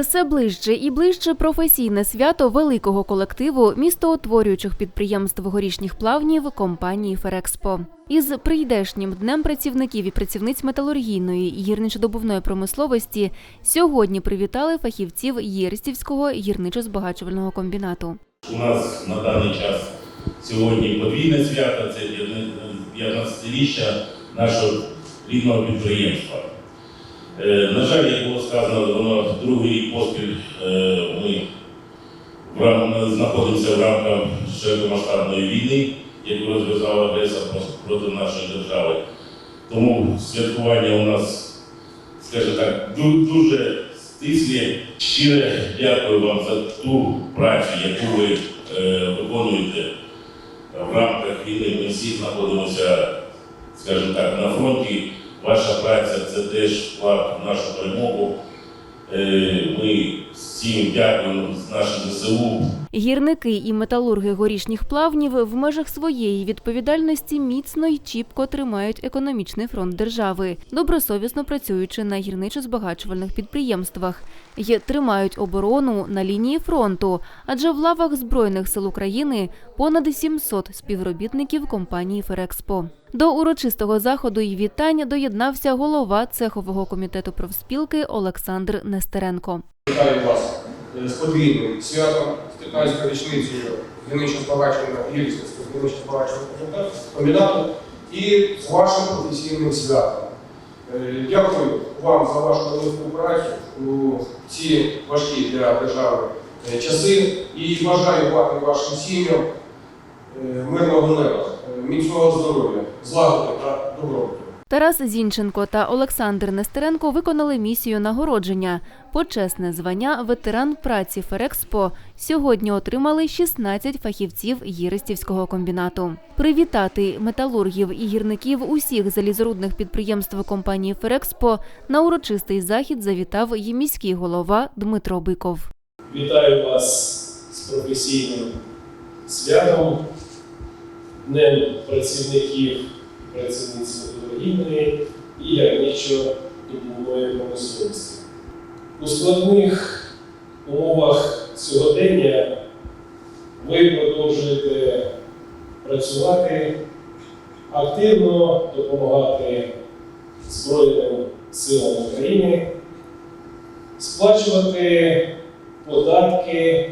Все ближче і ближче професійне свято великого колективу містоутворюючих підприємств горішніх плавнів компанії Ферекспо. Із прийдешнім днем працівників і працівниць металургійної і гірничодобувної промисловості сьогодні привітали фахівців Єрстівського гірничо-збагачувального комбінату. У нас на даний час сьогодні подвійне свято, це 15-річчя нашого рідного підприємства. Е, На жаль, як було сказано, воно другий рік поспіль е, ми знаходимося в рамках широкомасштабної війни, яку розв'язав агресор проти нашої держави. Тому святкування у нас, скажімо так, дуже стислі. Щире дякую вам за ту працю, яку ви е, виконуєте в рамках війни. Ми всі знаходимося, скажімо так, на фронті. Ваша праця це теж вклад в нашу перемогу. Е, Ми всім дякуємо з нашим ЗСУ. Гірники і металурги горішніх плавнів в межах своєї відповідальності міцно й чіпко тримають економічний фронт держави, добросовісно працюючи на гірничо-збагачувальних підприємствах, й тримають оборону на лінії фронту, адже в лавах збройних сил України понад 700 співробітників компанії Ферекспо. До урочистого заходу і вітань доєднався голова цехового комітету профспілки Олександр Нестеренко. Вітаю вас з подвійним святом, з 15 річницею збагачення Єльського збагачення комбінату і з вашим професійним святом. Е, Дякую вам за вашу велику працю у ці важкі для держави е, часи і бажаю вам і вашим сім'ям е, мирного неба, е, міцного здоров'я, злагоди та добробуту. Тарас Зінченко та Олександр Нестеренко виконали місію нагородження. Почесне звання ветеран праці Ферекспо сьогодні отримали 16 фахівців Єрестівського комбінату. Привітати металургів і гірників усіх залізорудних підприємств компанії Ферекспо на урочистий захід завітав і міський голова Дмитро Биков. Вітаю вас з професійним святом, Днем працівників і працівниць металургійної і гірничо-добувної промисловості. У складних умовах сьогодення ви продовжуєте працювати, активно допомагати Збройним силам України, сплачувати податки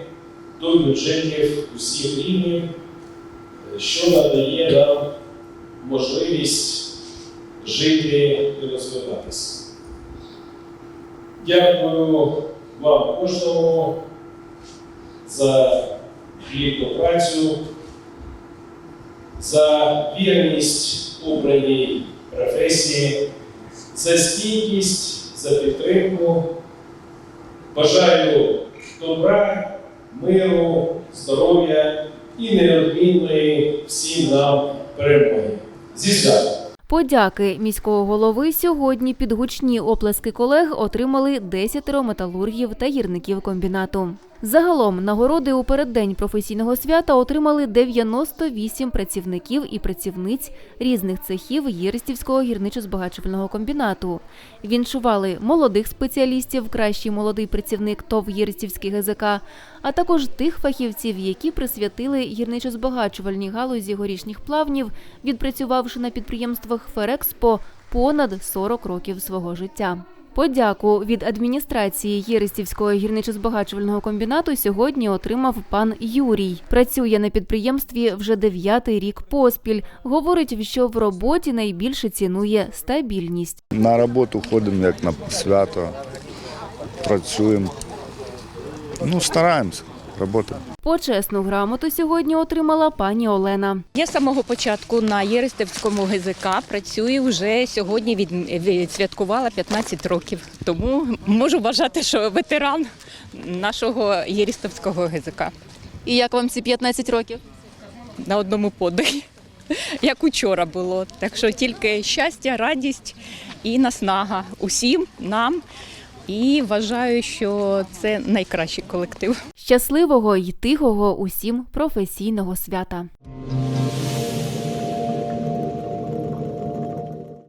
до бюджетів усіх рівнів, що надає нам можливість жити і розвиватися. Дякую вам кожному за плідну працю, за вірність обраній професії, за стійкість, за підтримку. Бажаю добра, миру, здоров'я і неодмінної всім нам перемоги. Зі святом! Подяки міського голови сьогодні під гучні оплески колег отримали 10 металургів та гірників комбінату. Загалом нагороди у переддень професійного свята отримали 98 працівників і працівниць різних цехів Єрестівського гірничо-збагачувального комбінату. Віншували молодих спеціалістів, кращий молодий працівник ТОВ Єрестівський ГЗК, а також тих фахівців, які присвятили гірничо-збагачувальній галузі горішніх плавнів, відпрацювавши на підприємствах Ферекспо понад 40 років свого життя. Подяку від адміністрації Єристівського гірничо-збагачувального комбінату сьогодні отримав пан Юрій. Працює на підприємстві вже дев'ятий рік поспіль. Говорить, що в роботі найбільше цінує стабільність. На роботу ходимо як на свято, працюємо. Ну, стараємося, працюємо. Почесну грамоту сьогодні отримала пані Олена. Я з самого початку на Єрестівському ГЗК працюю вже сьогодні від, відсвяткувала 15 років. Тому можу вважати, що ветеран нашого Єрестівського ГЗК І як вам ці 15 років? на одному подихі, як учора було. Так що тільки щастя, радість і наснага усім нам. І вважаю, що це найкращий колектив. Щасливого й тихого усім професійного свята.